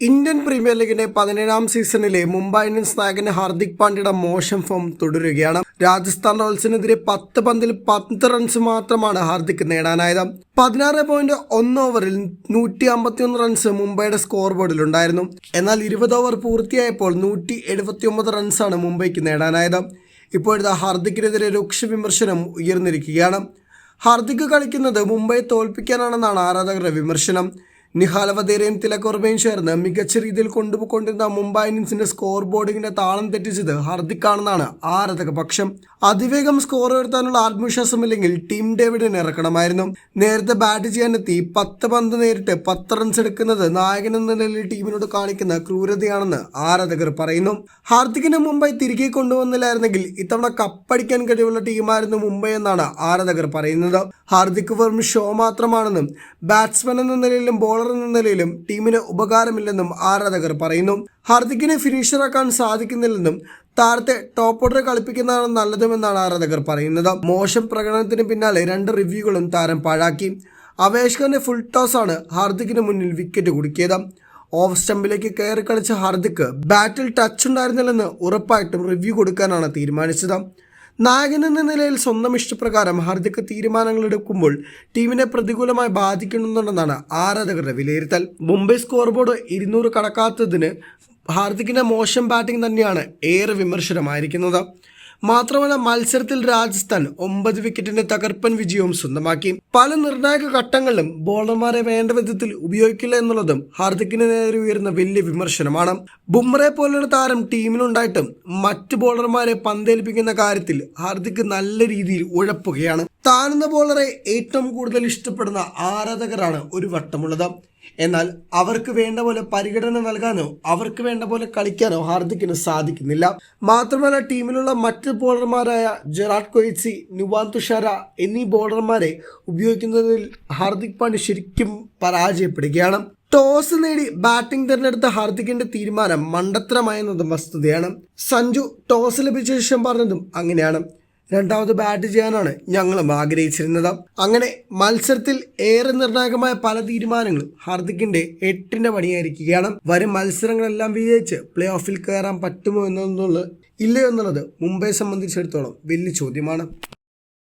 Indian premier ലീഗിന്റെ പതിനേഴാം സീസണിലെ മുംബൈ ഇന്ത്യൻസ് നായകൻ ഹാർദിക് പാണ്ഡ്യയുടെ മോശം ഫോം തുടരുകയാണ്. രാജസ്ഥാൻ റോയൽസിനെതിരെ പത്ത് പന്തിൽ പത്ത് റൺസ് മാത്രമാണ് ഹാർദിക് നേടാനായത്. പതിനാറ് പോയിന്റ് ഒന്ന് ഓവറിൽ നൂറ്റി അമ്പത്തിയൊന്ന് റൺസ് മുംബൈയുടെ സ്കോർ ബോർഡിലുണ്ടായിരുന്നു എന്നാൽ ഇരുപത് ഓവർ പൂർത്തിയായപ്പോൾ നൂറ്റി എഴുപത്തി ഒമ്പത് റൺസാണ് മുംബൈക്ക് നേടാനായത്. ഇപ്പോഴത്തെ ഹാർദിക്കിനെതിരെ രൂക്ഷ വിമർശനം ഉയർന്നിരിക്കുകയാണ്. ഹാർദിക് കളിക്കുന്നത് മുംബൈ തോൽപ്പിക്കാനാണെന്നാണ് ആരാധകരുടെ വിമർശനം. നിഹാൽ വധേരയും തിലകോർമയും ചേർന്ന് മികച്ച രീതിയിൽ കൊണ്ടുപോയിക്കൊണ്ടിരുന്ന മുംബൈ ഇന്ത്യൻസിന്റെ സ്കോർ ബോർഡിങ്ങിന്റെ താളം തെറ്റിച്ചത് ഹാർദിക്കാണെന്നാണ് ആരാധക പക്ഷം അതിവേഗം സ്കോർ ഉയർത്താനുള്ള ആത്മവിശ്വാസമില്ലെങ്കിൽ ടീം ഡേവിഡിനെ ഇറക്കണമായിരുന്നു. നേരത്തെ ബാറ്റ് ചെയ്യാനെത്തി പത്ത് പന്ത് നേരിട്ട് പത്ത് റൺസ് എടുക്കുന്നത് നായകൻ എന്ന നിലയിൽ ടീമിനോട് കാണിക്കുന്ന ക്രൂരതയാണെന്ന് ആരാധകർ പറയുന്നു. ഹാർദിക്കിനെ മുംബൈ തിരികെ കൊണ്ടുവന്നില്ലായിരുന്നെങ്കിൽ ഇത്തവണ കപ്പടിക്കാൻ കഴിവുള്ള ടീമായിരുന്നു മുംബൈ എന്നാണ് ആരാധകർ പറയുന്നത്. ഹാർദിക് വെറും ഷോ മാത്രമാണെന്നും ബാറ്റ്സ്മാൻ എന്ന നിലയിലും ബോളർ എന്ന നിലയിലും ടീമിന് ഉപകാരമില്ലെന്നും ആരാധകർ പറയുന്നു. ഹാർദിക്കിനെ ഫിനിഷറാക്കാൻ സാധിക്കുന്നില്ലെന്നും താരത്തെ ടോപ്പ് ഓർഡർ കളിപ്പിക്കുന്നതാണ് നല്ലതുമെന്നാണ് ആരാധകർ പറയുന്നത്. മോശം പ്രകടനത്തിന് പിന്നാലെ രണ്ട് റിവ്യൂകളും താരം പാഴാക്കി. അവേഷ് ഖാന്റെ ഫുൾ ടോസ് ആണ് ഹാർദിക്കിന് മുന്നിൽ വിക്കറ്റ് കുടുക്കിയത്. ഓഫ് സ്റ്റമ്പിലേക്ക് കയറി കളിച്ച ഹാർദിക്ക് ബാറ്റിൽ ടച്ച് ഉണ്ടായിരുന്നില്ലെന്ന് ഉറപ്പായിട്ടും റിവ്യൂ കൊടുക്കാനാണ് തീരുമാനിച്ചത്. നായകൻ എന്ന നിലയിൽ സ്വന്തം ഇഷ്ടപ്രകാരം ഹാർദിക് തീരുമാനങ്ങൾ എടുക്കുമ്പോൾ ടീമിനെ പ്രതികൂലമായി ബാധിക്കുന്നുണ്ടെന്നാണ് ആരാധകരുടെ വിലയിരുത്തൽ. മുംബൈ സ്കോർ ബോർഡ് ഇരുന്നൂറ് കടക്കാത്തതിന് ഹാർദിക്കിന്റെ മോശം ബാറ്റിംഗ് തന്നെയാണ് ഏറെ വിമർശനമായിരിക്കുന്നത്. മാത്രമല്ല മത്സരത്തിൽ രാജസ്ഥാൻ ഒമ്പത് വിക്കറ്റിന്റെ തകർപ്പൻ വിജയവും സ്വന്തമാക്കി. പല നിർണായക ഘട്ടങ്ങളിലും ബോളർമാരെ വേണ്ട വിധത്തിൽ ഉപയോഗിക്കില്ല എന്നുള്ളതും ഹാർദിക്കിന് നേരെ ഉയരുന്ന വലിയ വിമർശനമാണ്. ബുംറെ പോലൊരു താരം ടീമിലുണ്ടായിട്ടും മറ്റ് ബോളർമാരെ പന്തേൽപ്പിക്കുന്ന കാര്യത്തിൽ ഹാർദിക് നല്ല രീതിയിൽ ഉഴപ്പുകയാണ്. താനെന്ന ബോളറെ ഏറ്റവും കൂടുതൽ ഇഷ്ടപ്പെടുന്ന ആരാധകരാണ് ഒരു വട്ടമുള്ളത്. എന്നാൽ അവർക്ക് വേണ്ട പോലെ പരിഗണന നൽകാനോ അവർക്ക് വേണ്ട പോലെ കളിക്കാനോ ഹാർദിക്കിന് സാധിക്കുന്നില്ല. മാത്രമല്ല ടീമിലുള്ള മറ്റ് ബോളർമാരായ ജെറാഡ് കൊയ്സി നുവാൻ തുഷാര എന്നീ ബോളർമാരെ ഉപയോഗിക്കുന്നതിൽ ഹാർദിക് പാണ്ഡ്യ ശരിക്കും പരാജയപ്പെടുകയാണ്. ടോസ് നേടി ബാറ്റിംഗ് തിരഞ്ഞെടുത്ത ഹാർദിക്കിന്റെ തീരുമാനം മണ്ടത്തരമായെന്നതും വസ്തുതയാണ്. സഞ്ജു ടോസ് ലഭിച്ച ശേഷം പറഞ്ഞതും അങ്ങനെയാണ്. രണ്ടാമത് ബാറ്റ് ചെയ്യാനാണ് ഞങ്ങളും ആഗ്രഹിച്ചിരുന്നത്. അങ്ങനെ മത്സരത്തിൽ ഏറെ നിർണായകമായ പല തീരുമാനങ്ങളും ഹാർദിക്കിന്റെ എട്ടിന്റെ പണിയായിരിക്കുകയാണ്. വരും മത്സരങ്ങളെല്ലാം വിജയിച്ച് പ്ലേ ഓഫിൽ കയറാൻ പറ്റുമോ എന്നുള്ളത് ഇല്ലയോ എന്നുള്ളത് മുംബൈയെ സംബന്ധിച്ചിടത്തോളം വലിയ ചോദ്യമാണ്.